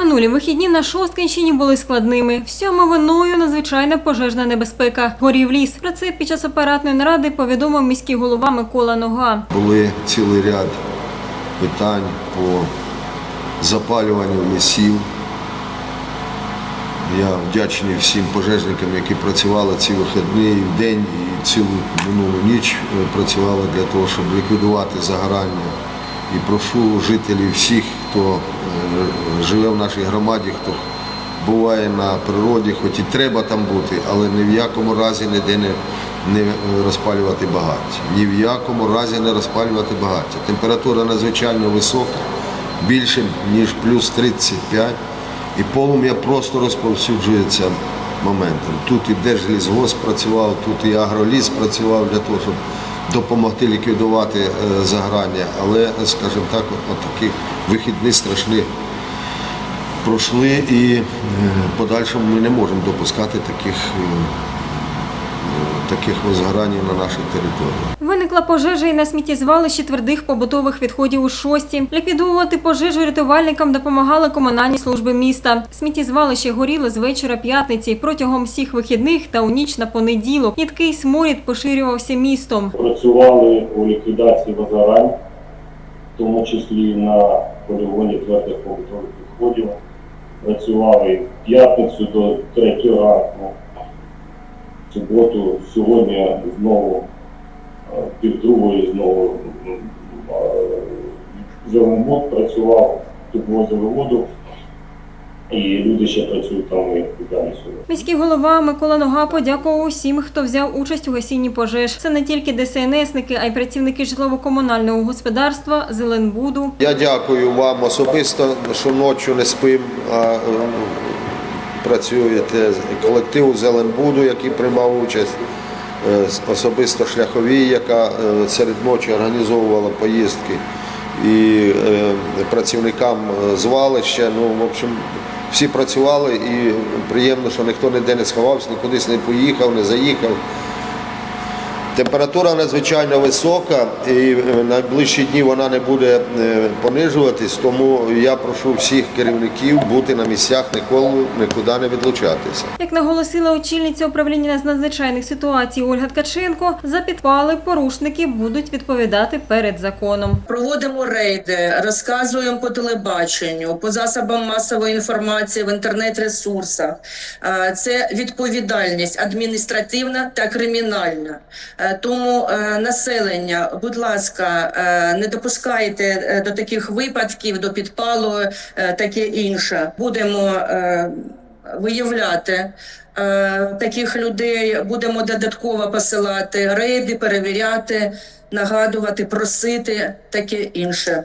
Минулі вихідні на Шосткинщині були складними. Всьому виною надзвичайна пожежна небезпека. Горів ліс. Про це під час апаратної наради повідомив міський голова Микола Нога. Були цілий ряд питань по запалюванню лісів. Я вдячний всім пожежникам, які працювали ці вихідні і вдень, і цілу минулу ніч е, працювали для того, щоб ліквідувати загорання. І прошу жителів всіх, хто е, живе в нашій громаді, хто буває на природі, хоч і треба там бути, але ні в якому разі ніде не, не розпалювати багаття. Ні в якому разі не розпалювати багаття. Температура надзвичайно висока, більше ніж плюс 35, і полум'я просто розповсюджується моментом. Тут і Держлісгосп працював, тут і агроліс працював для того, щоб допомогти ліквідувати е, заграння. Але, скажімо так, от такі вихідні страшні пройшли і е, в подальшому ми не можемо допускати таких, е, таких возгоранів на нашій території. Виникла пожежа і на сміттєзвалищі твердих побутових відходів у шості. Ліквідовувати пожежу рятувальникам допомагали комунальні служби міста. Сміттєзвалище горіло з вечора п'ятниці протягом всіх вихідних та у ніч на понеділок. Їдкий сморід поширювався містом. Працювали у ліквідації возгорань, в тому числі на полігоні твердих побутових відходів. Працювали в п'ятницю до 3 ранку, суботу, сьогодні знову е, півдругої знову м, е, працював, підвозили воду, і люди ще працюють там і далі сьогодні. Міський голова Микола Нога подякував усім, хто взяв участь у гасінні пожеж. Це не тільки ДСНСники, а й працівники житлово-комунального господарства, Зеленбуду, Я дякую вам особисто, що ночі не спим, а е, працюєте колективу Зеленбуду, який приймав участь, е, особисто шляховій, яка е, серед ночі організовувала поїздки, і е, працівникам звалища. Ну, в общем, всі працювали і приємно, що ніхто ніде не сховався, нікудись не поїхав, не заїхав. Температура надзвичайно висока і в найближчі дні вона не буде е, понижуватись, тому я прошу всіх керівників бути на місцях, ніколи нікуди не відлучатися. Як наголосила очільниця управління з надзвичайних ситуацій Ольга Ткаченко, за підпали порушники будуть відповідати перед законом. Проводимо рейди, розказуємо по телебаченню, по засобам масової інформації в інтернет-ресурсах. Е, Це відповідальність адміністративна та кримінальна. Тому е, населення, будь ласка, е, не допускайте е, до таких випадків, до підпалу, таке інше. Будемо виявляти. Таких людей будемо додатково посилати рейди, перевіряти, нагадувати, просити таке інше.